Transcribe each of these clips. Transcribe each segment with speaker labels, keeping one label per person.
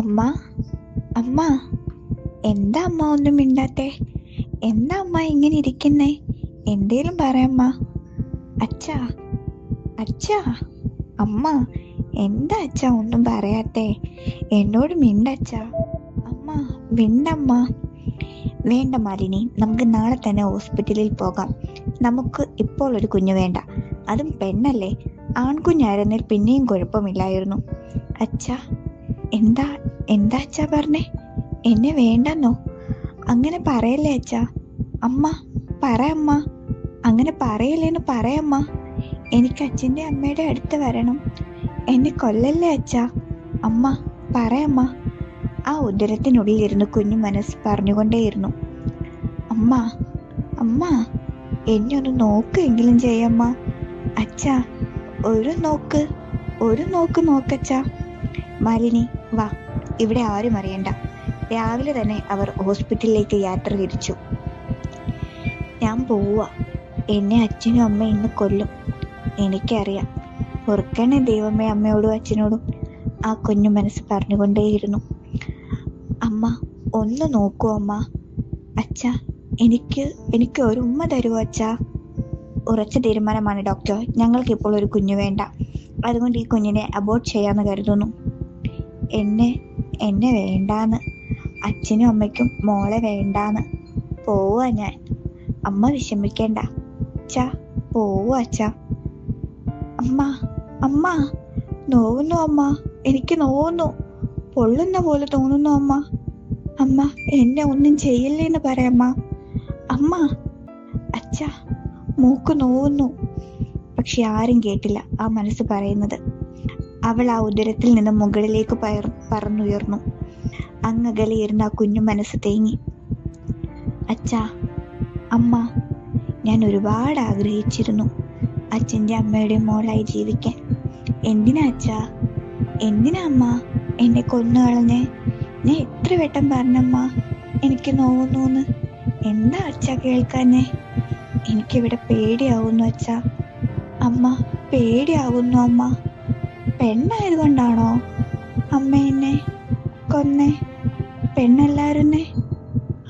Speaker 1: അമ്മ അമ്മ എന്താ അമ്മ ഒന്നും മിണ്ടാത്തെ? എന്താ അമ്മ ഇങ്ങനെ ഇരിക്കുന്നേ? എന്തേലും പറയമ്മ അച്ഛാ അച്ഛാ അമ്മ എന്താ അച്ഛ ഒന്നും പറയാത്തെ? എന്നോട് മിണ്ടച്ഛ അമ്മ മിണ്ടമ്മ വേണ്ട മാലിനി നമുക്ക് നാളെ തന്നെ ഹോസ്പിറ്റലിൽ പോകാം. നമുക്ക് ഇപ്പോൾ ഒരു കുഞ്ഞു വേണ്ട. അതും പെണ്ണല്ലേ? ആൺകുഞ്ഞായിരുന്നിൽ പിന്നെയും കുഴപ്പമില്ലായിരുന്നു. അച്ഛാ എന്താ എന്താ അച്ഛാ പറഞ്ഞേ? എന്നെ വേണ്ടെന്നോ? അങ്ങനെ പറയല്ലേ അച്ഛാ? അമ്മ പറ അമ്മ. അങ്ങനെ പറയല്ലേന്ന് പറയമ്മ എനിക്ക് അച്ഛന്റെ അമ്മയുടെ അടുത്ത് വരണം. എന്നെ കൊല്ലല്ലേ അച്ഛാ? അമ്മ പറയമ്മ ആ ഉദരത്തിനുള്ളിൽ ഇരുന്ന് കുഞ്ഞു മനസ്സ് പറഞ്ഞുകൊണ്ടേയിരുന്നു. അമ്മ അമ്മ എന്നെ ഒന്ന് നോക്കെങ്കിലും ചെയ്യമ്മ അച്ഛാ ഒരു നോക്ക് ഒരു നോക്ക് നോക്കച്ചാ മാലിനി വാ ഇവിടെ ആരും അറിയണ്ട. രാവിലെ തന്നെ അവർ ഹോസ്പിറ്റലിലേക്ക് യാത്ര തിരിച്ചു. ഞാൻ പോവുക എന്നെ അച്ഛനും അമ്മയും ഇന്ന് കൊല്ലും. എനിക്കറിയാം. ഓർക്കണേ ദൈവമേ അമ്മയോടും അച്ഛനോടും ആ കുഞ്ഞു മനസ്സ് പറഞ്ഞുകൊണ്ടേയിരുന്നു. അമ്മ ഒന്ന് നോക്കൂ അമ്മ. അച്ഛ എനിക്ക് എനിക്ക് ഒരു ഉമ്മ തരൂ അച്ഛ? ഉറച്ച തീരുമാനമാണ് ഡോക്ടർ. ഞങ്ങൾക്ക് ഇപ്പോൾ ഒരു കുഞ്ഞു വേണ്ട. അതുകൊണ്ട് ഈ കുഞ്ഞിനെ അബോർട്ട് ചെയ്യാമെന്ന് കരുതുന്നു. എന്നെ എന്നെ വേണ്ടാന്ന്. അച്ഛനും അമ്മയ്ക്കും മോളെ വേണ്ടാന്ന്. പോവാ ഞാൻ. അമ്മ വിഷമിക്കേണ്ട. അച്ഛാ പോവാ അച്ഛാ. അമ്മ അമ്മ. നോവുന്നു അമ്മ. എനിക്ക് നോവുന്നു. പൊള്ളുന്ന പോലെ തോന്നുന്നു അമ്മ. അമ്മ എന്നെ ഒന്നും ചെയ്യില്ലെന്ന് പറയമ്മ അമ്മ അച്ഛാ മൂക്ക് നോവുന്നു. പക്ഷെ ആരും കേട്ടില്ല ആ മനസ്സ് പറയുന്നത്. അവൾ ആ ഉദരത്തിൽ നിന്ന് മുകളിലേക്ക് പയർ പറന്നുയർന്നു. അങ്ങകലെയിരുന്ന ആ കുഞ്ഞു മനസ്സ് തേങ്ങി. അച്ഛാ അമ്മ ഞാൻ ഒരുപാട് ആഗ്രഹിച്ചിരുന്നു അച്ഛന്റെ അമ്മയുടെ മോളായി ജീവിക്കാൻ. എന്തിനാ അച്ഛാ? എന്തിനാ അമ്മ എന്നെ കൊന്നു കളഞ്ഞേ? ഞാൻ എത്ര വട്ടം പറഞ്ഞമ്മ എനിക്ക് നോവുന്നു എന്താ അച്ഛാ കേൾക്കാനേ എനിക്കിവിടെ പേടിയാവുന്നു അച്ഛാ. അമ്മ പേടിയാവുന്നു അമ്മ. പെണ്ണായതുകൊണ്ടാണോ അമ്മ എന്നെ കൊന്നേ? പെണ്ണല്ലായിരുന്നേ?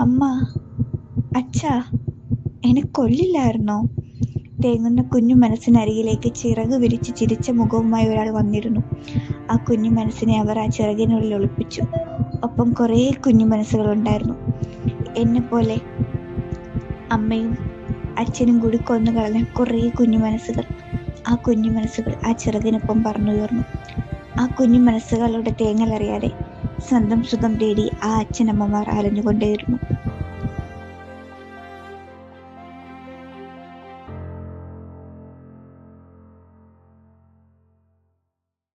Speaker 1: അമ്മ അച്ഛാ എന്നെ കൊല്ലില്ലായിരുന്നോ? തേങ്ങുന്ന കുഞ്ഞു മനസ്സിനരികിലേക്ക് ചിറക് വിരിച്ച് ചിരിച്ച മുഖവുമായി ഒരാൾ വന്നിരുന്നു. ആ കുഞ്ഞു മനസ്സിനെ അവർ ആ ചിറകിനുള്ളിൽ ഒളിപ്പിച്ചു. ഒപ്പം കുറേ കുഞ്ഞു മനസ്സുകൾ ഉണ്ടായിരുന്നു എന്നെ പോലെ അമ്മയും അച്ഛനും കൂടി കൊന്നു കളഞ്ഞ കുറേ കുഞ്ഞു മനസ്സുകൾ. ആ കുഞ്ഞു മനസ്സുകൾ ആ ചെറുതിനൊപ്പം പറഞ്ഞുയർന്നു ആ കുഞ്ഞു മനസ്സുകളുടെ തേങ്ങലറിയാതെ സ്വന്തം സുഖം തേടി ആ അച്ഛനമ്മമാർ അലഞ്ഞുകൊണ്ടേയിരുന്നു.